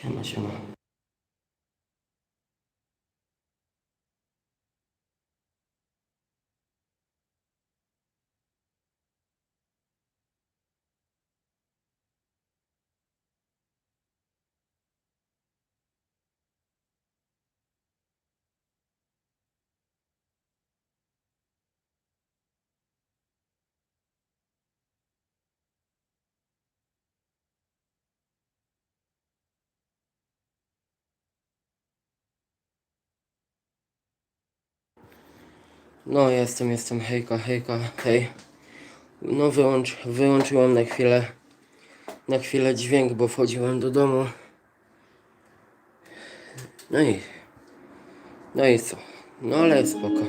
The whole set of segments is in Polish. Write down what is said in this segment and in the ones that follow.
Siema, siema. No jestem, jestem, hejka, hejka, hej. No wyłącz, wyłączyłem na chwilę, na chwilę dźwięk, bo wchodziłem do domu. No i, no i co? No ale spoko.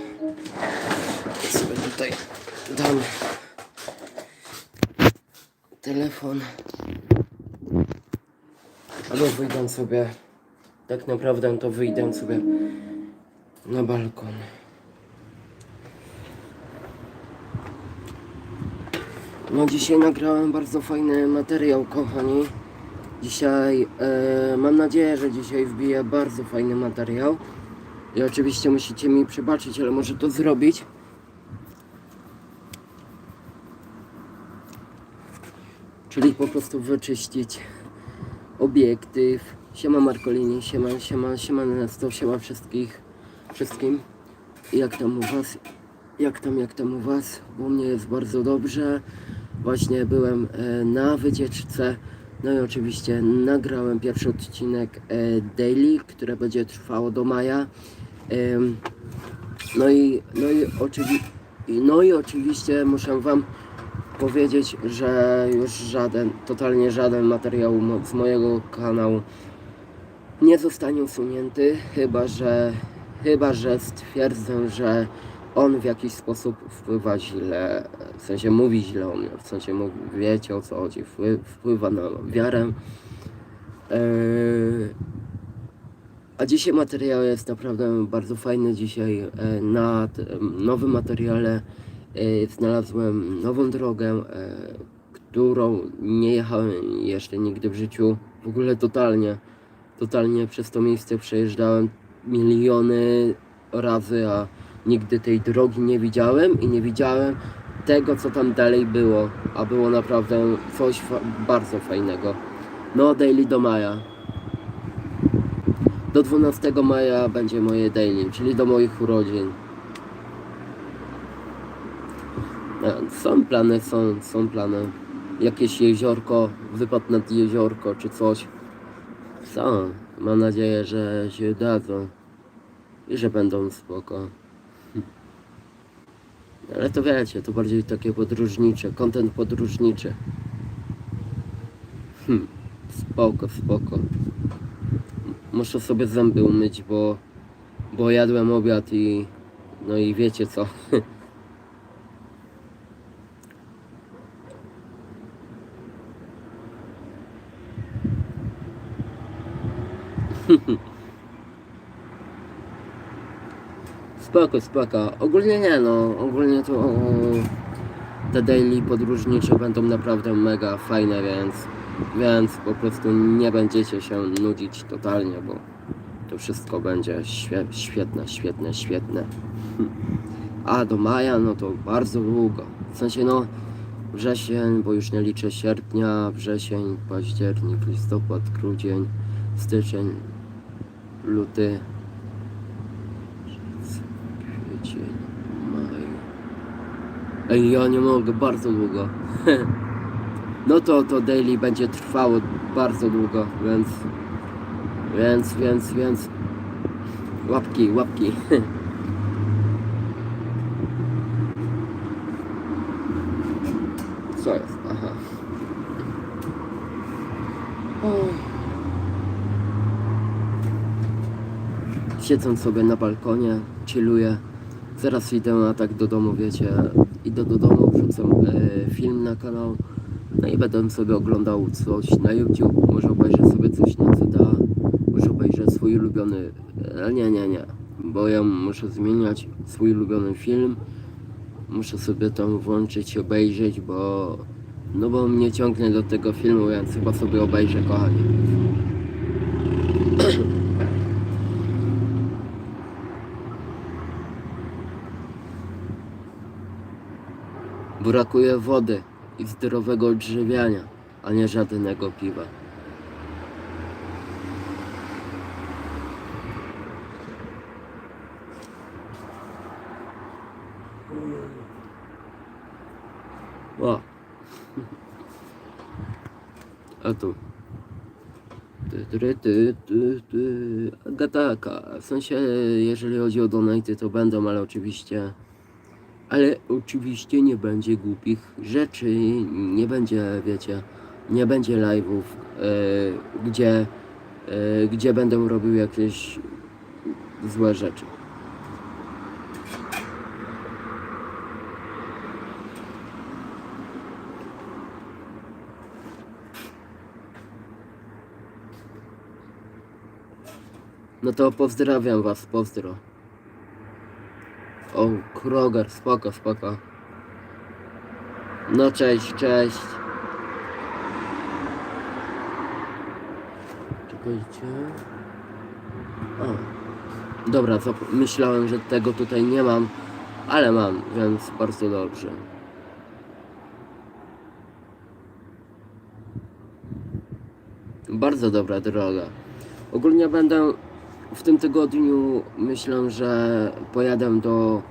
Sobie tutaj dam telefon. Albo wyjdę sobie, tak naprawdę to wyjdę sobie na balkon. No dzisiaj nagrałem bardzo fajny materiał, kochani. Dzisiaj, e, mam nadzieję, że dzisiaj wbiję bardzo fajny materiał. I oczywiście musicie mi przebaczyć, ale może to zrobić. Czyli po prostu wyczyścić obiektyw. Siema Markolini, siema, siema, siema Nesto, siema wszystkich, wszystkim. Jak tam u was? Jak tam, jak tam u was? U mnie jest bardzo dobrze. Właśnie byłem e, na wycieczce. No i oczywiście nagrałem pierwszy odcinek e, daily, które będzie trwało do maja. No i, no i, oczywi- no i oczywiście muszę wam powiedzieć, że już żaden, totalnie żaden materiał z mojego kanału nie zostanie usunięty, chyba że, chyba że stwierdzę, że on w jakiś sposób wpływa źle, w sensie mówi źle o mnie, w sensie mówi, wiecie o co chodzi, wpły- wpływa na wiarę. Eee, a dzisiaj materiał jest naprawdę bardzo fajny. Dzisiaj e, na nowym materiale e, znalazłem nową drogę, e, którą nie jechałem jeszcze nigdy w życiu. W ogóle totalnie, totalnie przez to miejsce przejeżdżałem miliony razy, a nigdy tej drogi nie widziałem i nie widziałem tego, co tam dalej było. A było naprawdę coś fa- bardzo fajnego. No, daily do maja. Do 12 maja będzie moje daily, czyli do moich urodzin. Są plany, są, są plany. Jakieś jeziorko, wypad nad jeziorko czy coś. Są. Mam nadzieję, że się dadzą. I że będą spoko. Ale to wiecie, to bardziej takie podróżnicze, kontent podróżniczy. Hm. Spoko, spoko. Muszę sobie zęby umyć, bo, bo jadłem obiad i no i wiecie co. Spoko, spoko. Ogólnie nie no, ogólnie to te daily podróżnicze będą naprawdę mega fajne, więc więc po prostu nie będziecie się nudzić totalnie, bo to wszystko będzie świe, świetne, świetne, świetne. A do maja, no to bardzo długo. W sensie, no, wrzesień, bo już nie liczę sierpnia, wrzesień, październik, listopad, grudzień, styczeń, luty, Ej, ja nie mogę, bardzo długo. No to to daily będzie trwało bardzo długo, więc więc, więc, więc łapki, łapki. Co jest? Aha. Siedząc sobie na balkonie, chilluję. Zaraz idę na tak do domu, wiecie. Idę do domu, wrzucam e, film na kanał. No i będę sobie oglądał coś na YouTube. Może obejrzę sobie coś na CDA. Może obejrzę swój ulubiony. E, nie, nie, nie. Bo ja muszę zmieniać swój ulubiony film. Muszę sobie tam włączyć, obejrzeć, bo... No bo mnie ciągnie do tego filmu, więc chyba sobie obejrzę, kochani. Brakuje wody i zdrowego odżywiania, a nie żadnego piwa. O. A tu. Ty, ty, ty, ty, ty. Agataka. W sensie, jeżeli chodzi o donaty, to będą, ale oczywiście... Ale oczywiście nie będzie głupich rzeczy, nie będzie, wiecie, nie będzie live'ów, e, gdzie, e, gdzie będę robił jakieś złe rzeczy. No to pozdrawiam was, pozdro. O, Kroger, spoko, spoko. No cześć, cześć. Czekajcie. O. Dobra, zap- myślałem, że tego tutaj nie mam, ale mam, więc bardzo dobrze. Bardzo dobra droga. Ogólnie będę w tym tygodniu myślę, że pojadę do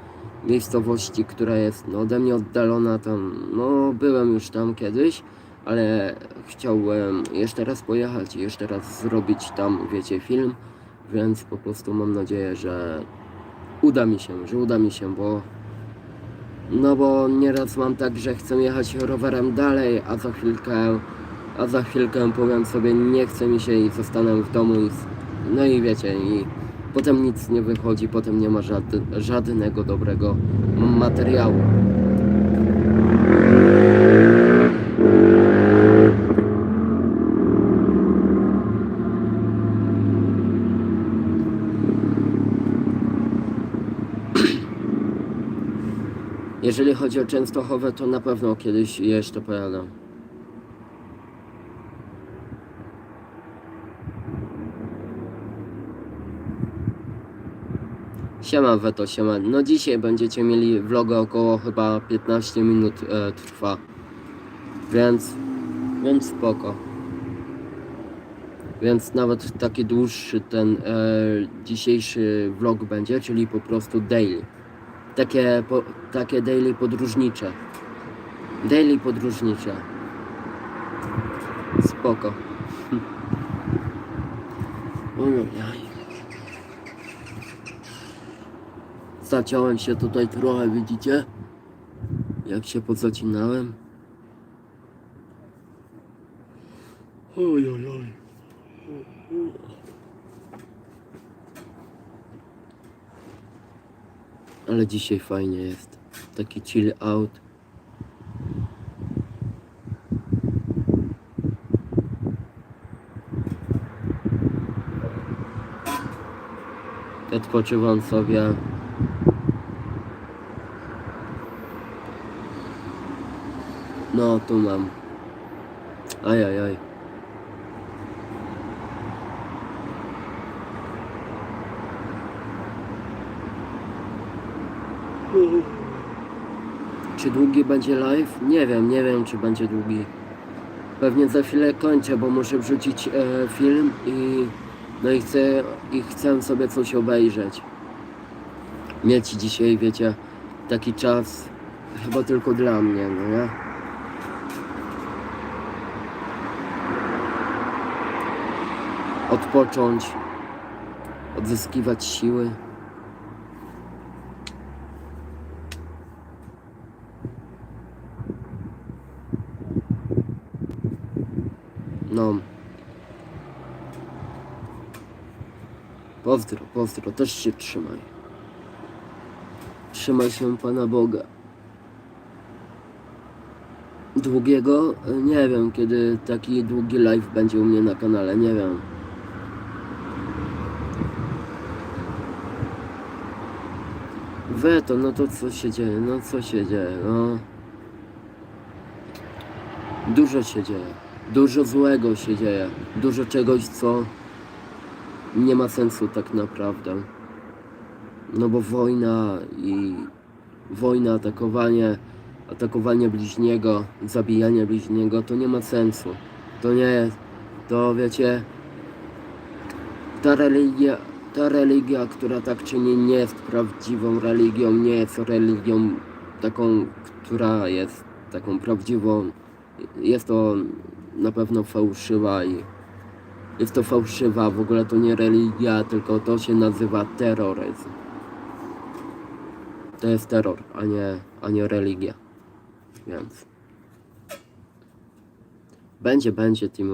miejscowości, która jest no, ode mnie oddalona tam. No, byłem już tam kiedyś, ale chciałbym jeszcze raz pojechać i jeszcze raz zrobić tam, wiecie, film, więc po prostu mam nadzieję, że uda mi się, że uda mi się, bo no bo nieraz mam tak, że chcę jechać rowerem dalej, a za chwilkę, a za chwilkę powiem sobie nie chce mi się i zostanę w domu i, no i wiecie, i potem nic nie wychodzi, potem nie ma żad, żadnego dobrego materiału. Jeżeli chodzi o Częstochowę, to na pewno kiedyś jeszcze pojadę. Siema Weto, siema. No dzisiaj będziecie mieli vloga około chyba 15 minut e, trwa. Więc, więc spoko. Więc nawet taki dłuższy ten e, dzisiejszy vlog będzie, czyli po prostu daily. Takie, po, takie daily podróżnicze. Daily podróżnicze. Spoko. Ojojaj. Zaciąłem się tutaj trochę, widzicie? Jak się pozacinałem. Ojojoj. Ale dzisiaj fajnie jest. Taki chill out. Odpoczywam sobie. No, tu mam. Ajajaj. Aj. Czy długi będzie live? Nie wiem, nie wiem czy będzie długi. Pewnie za chwilę kończę, bo muszę wrzucić e, film i no i chcę, i chcę sobie coś obejrzeć. Mieć dzisiaj, wiecie, taki czas chyba tylko dla mnie, no nie? Odpocząć, odzyskiwać siły. No. Pozdro, pozdro, też się trzymaj. Trzymaj się Pana Boga. Długiego? Nie wiem, kiedy taki długi live będzie u mnie na kanale, nie wiem. Weto, no to co się dzieje? No co się dzieje? No. Dużo się dzieje. Dużo złego się dzieje. Dużo czegoś, co nie ma sensu tak naprawdę. No bo wojna i wojna, atakowanie, atakowanie bliźniego, zabijanie bliźniego, to nie ma sensu. To nie jest, to wiecie, ta religia, ta religia, która tak czyni, nie jest prawdziwą religią, nie jest religią taką, która jest taką prawdziwą. Jest to na pewno fałszywa i jest to fałszywa, w ogóle to nie religia, tylko to się nazywa terroryzm. To jest terror, a nie, a nie religia. Więc. Będzie, będzie Team.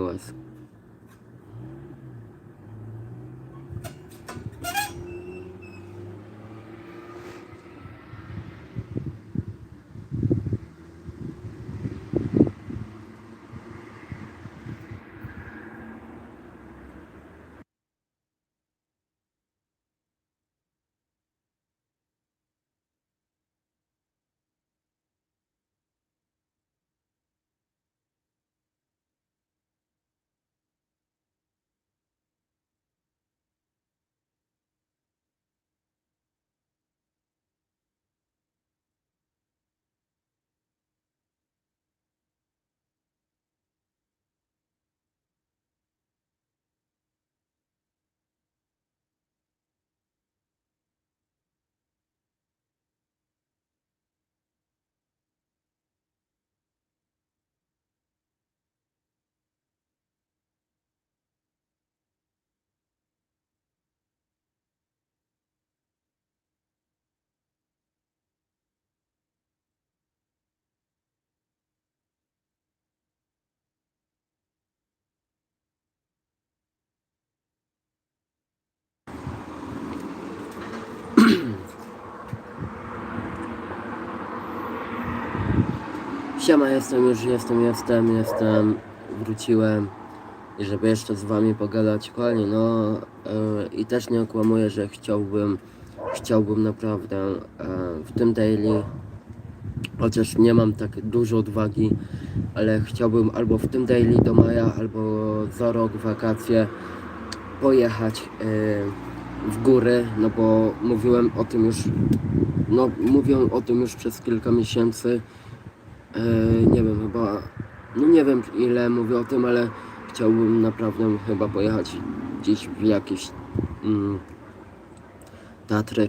Siema, jestem już, jestem, jestem, jestem, wróciłem. I żeby jeszcze z wami pogadać kochani, no e, i też nie okłamuję, że chciałbym, chciałbym naprawdę e, w tym daily, chociaż nie mam tak dużo odwagi, ale chciałbym albo w tym daily do maja, albo za rok wakacje pojechać e, w góry, no bo mówiłem o tym już, no mówię o tym już przez kilka miesięcy, E, nie wiem, chyba, no nie wiem ile mówię o tym, ale chciałbym naprawdę chyba pojechać gdzieś w jakieś mm,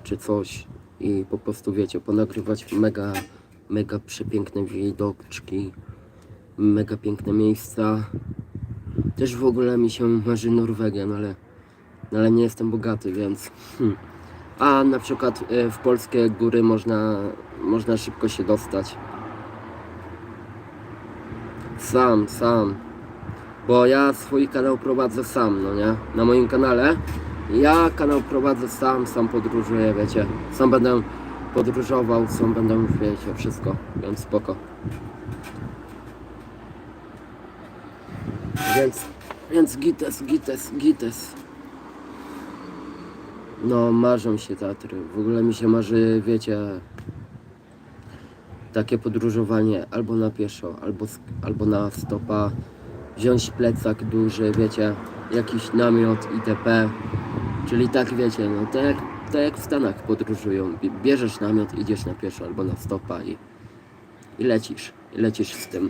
czy coś i po prostu wiecie, ponagrywać mega, mega przepiękne widoczki, mega piękne miejsca. Też w ogóle mi się marzy Norwegia, no ale, no ale nie jestem bogaty, więc... Hmm. A na przykład e, w polskie góry można, można szybko się dostać. Sam, sam. Bo ja swój kanał prowadzę sam, no nie? Na moim kanale. Ja kanał prowadzę sam, sam podróżuję, wiecie. Sam będę podróżował, sam będę, wiecie, wszystko. Więc spoko. Więc, więc gites, gites, gites. No, marzą się Tatry. W ogóle mi się marzy, wiecie, takie podróżowanie albo na pieszo, albo, albo na stopa, wziąć plecak duży, wiecie, jakiś namiot itp. Czyli tak wiecie, no tak jak, jak w Stanach podróżują. Bie- Bierzesz namiot, idziesz na pieszo albo na stopa i, i lecisz. I lecisz z tym.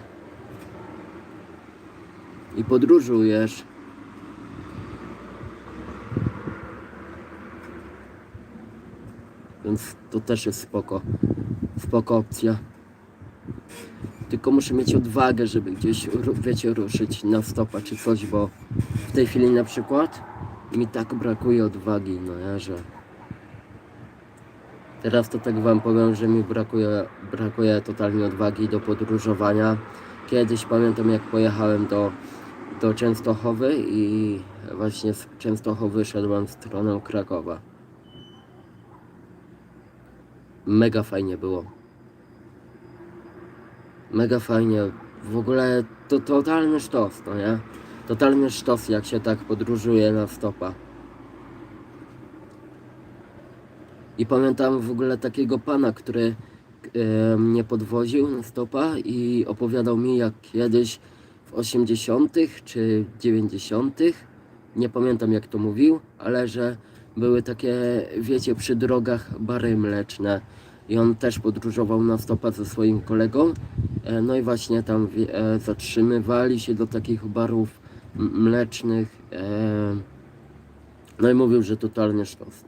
I podróżujesz. Więc to też jest spoko. Spoko opcja. Tylko muszę mieć odwagę, żeby gdzieś, wiecie, ruszyć na stopa czy coś, bo w tej chwili na przykład mi tak brakuje odwagi, no ja, że... Teraz to tak wam powiem, że mi brakuje, brakuje totalnie odwagi do podróżowania. Kiedyś pamiętam jak pojechałem do, do Częstochowy i właśnie z Częstochowy szedłem w stronę Krakowa. Mega fajnie było. Mega fajnie. W ogóle to totalny sztos, no nie? Totalny sztos, jak się tak podróżuje na stopa. I pamiętam w ogóle takiego pana, który e, mnie podwoził na stopa i opowiadał mi jak kiedyś w 80. czy 90. Nie pamiętam jak to mówił, ale że były takie, wiecie, przy drogach bary mleczne. I on też podróżował na stopa ze swoim kolegą. E, No i właśnie tam e, zatrzymywali się do takich barów mlecznych. e, No i mówił, że totalnie sztos?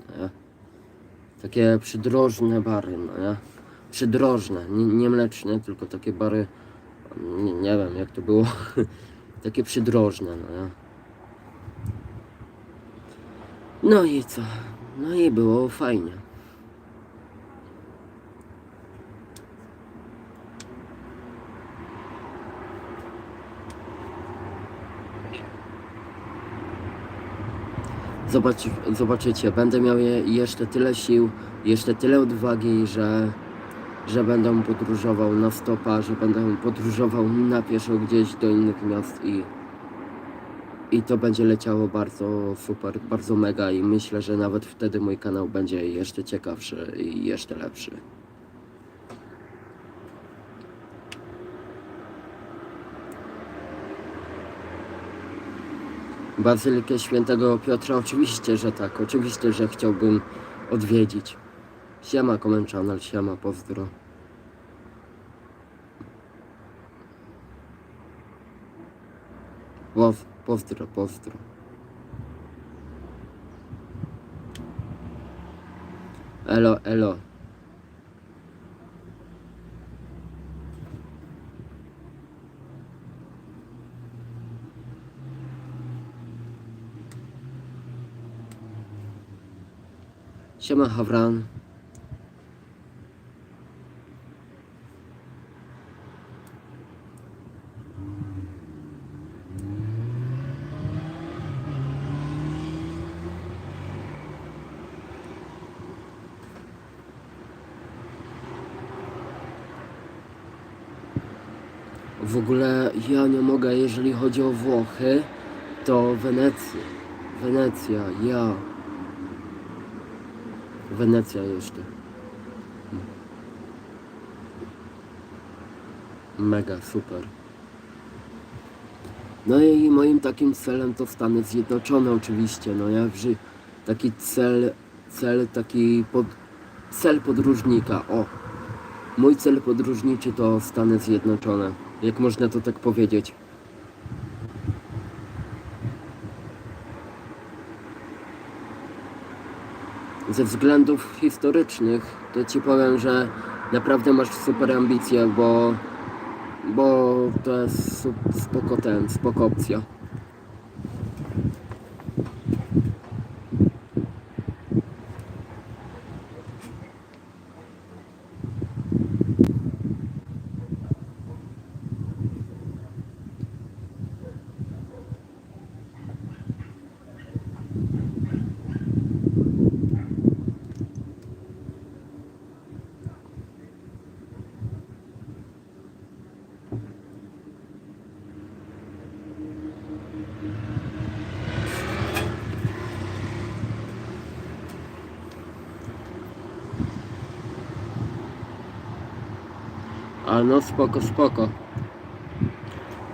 Takie przydrożne bary, no nie? Przydrożne, nie, nie mleczne, tylko takie bary, nie, nie wiem jak to było, takie przydrożne, no nie? No i co? No i było fajnie. Zobacz, zobaczycie, będę miał je, jeszcze tyle sił, jeszcze tyle odwagi, że, że będę podróżował na stopa, że będę podróżował na pieszo gdzieś do innych miast i, i to będzie leciało bardzo super, bardzo mega i myślę, że nawet wtedy mój kanał będzie jeszcze ciekawszy i jeszcze lepszy. Bazylikę Świętego Piotra oczywiście, że tak, oczywiście, że chciałbym odwiedzić. Siema Komenczanel, siema, pozdro. Poz, pozdro, pozdro. Elo, elo. Siema. W ogóle ja nie mogę, jeżeli chodzi o Włochy, to Wenecja. Wenecja, ja. Wenecja jeszcze. Mega, super. No i moim takim celem to Stany Zjednoczone oczywiście, no ja wży... taki cel, cel taki pod... cel podróżnika, o. Mój cel podróżniczy to Stany Zjednoczone, jak można to tak powiedzieć. Ze względów historycznych, to ci powiem, że naprawdę masz super ambicje, bo, bo to jest spoko ten, spoko opcja. Ale no spoko, spoko.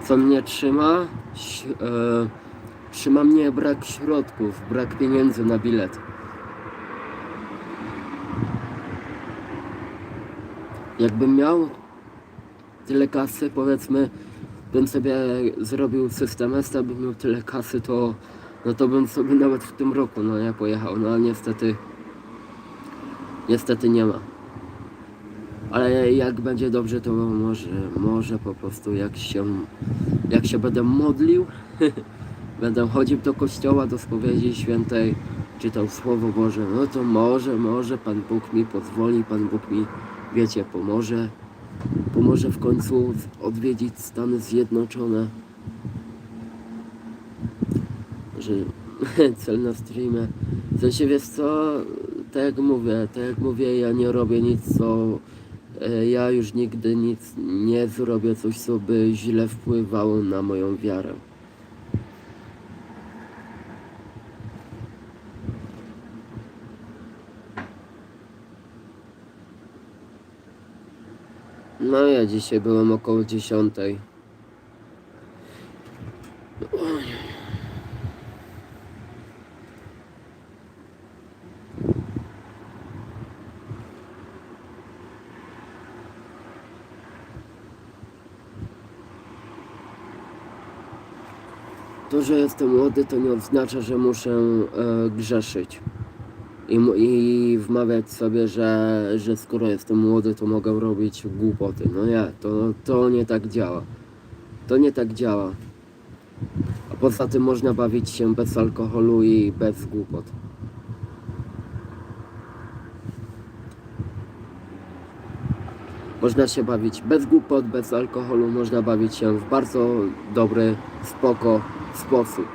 Co mnie trzyma? E, trzyma mnie brak środków, brak pieniędzy na bilet. Jakbym miał tyle kasy, powiedzmy, bym sobie zrobił system S, bym miał tyle kasy, to no to bym sobie nawet w tym roku, no nie pojechał, no ale niestety niestety nie ma. Ale jak będzie dobrze, to może, może po prostu jak się, jak się będę modlił, będę chodził do kościoła, do spowiedzi świętej, czytał Słowo Boże, no to może, może Pan Bóg mi pozwoli, Pan Bóg mi, wiecie, pomoże, pomoże w końcu odwiedzić Stany Zjednoczone. Że cel na streamie. W sensie wiesz co, tak jak mówię, tak jak mówię, ja nie robię nic, co E, ja już nigdy nic nie zrobię, coś co by źle wpływało na moją wiarę. No ja dzisiaj byłem około dziesiątej. Że jestem młody, to nie oznacza, że muszę e, grzeszyć. I, I wmawiać sobie, że, że skoro jestem młody, to mogę robić głupoty. No nie, to, to nie tak działa. To nie tak działa. A poza tym można bawić się bez alkoholu i bez głupot. Można się bawić bez głupot, bez alkoholu, można bawić się w bardzo dobry, spoko sposób.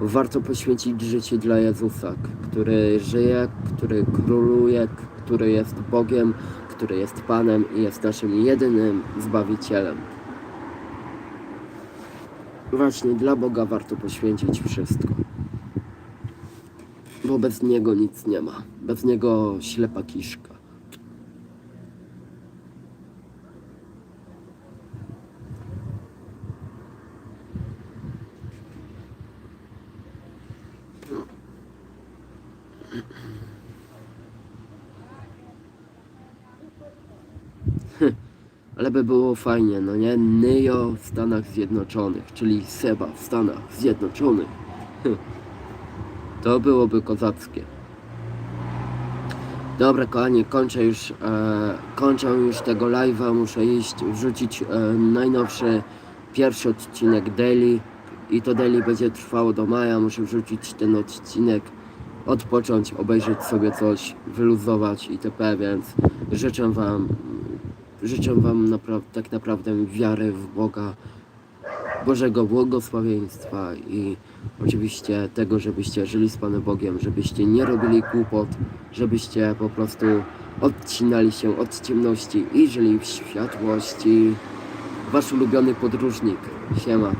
Warto poświęcić życie dla Jezusa, który żyje, który króluje, który jest Bogiem, który jest Panem i jest naszym jedynym Zbawicielem. Właśnie dla Boga warto poświęcić wszystko. Bo bez Niego nic nie ma. Bez Niego ślepa kiszka. Ale by było fajnie, no nie? Nyjo w Stanach Zjednoczonych, czyli Seba w Stanach Zjednoczonych. To byłoby kozackie. Dobra, kochani, kończę już, e, kończę już tego live'a, muszę iść, wrzucić e, najnowszy, pierwszy odcinek daily i to daily będzie trwało do maja, muszę wrzucić ten odcinek, odpocząć, obejrzeć sobie coś, wyluzować itp., więc życzę wam, życzę wam napra- tak naprawdę wiary w Boga, Bożego błogosławieństwa i oczywiście tego, żebyście żyli z Panem Bogiem, żebyście nie robili głupot, żebyście po prostu odcinali się od ciemności i żyli w światłości. Wasz ulubiony podróżnik. Siema.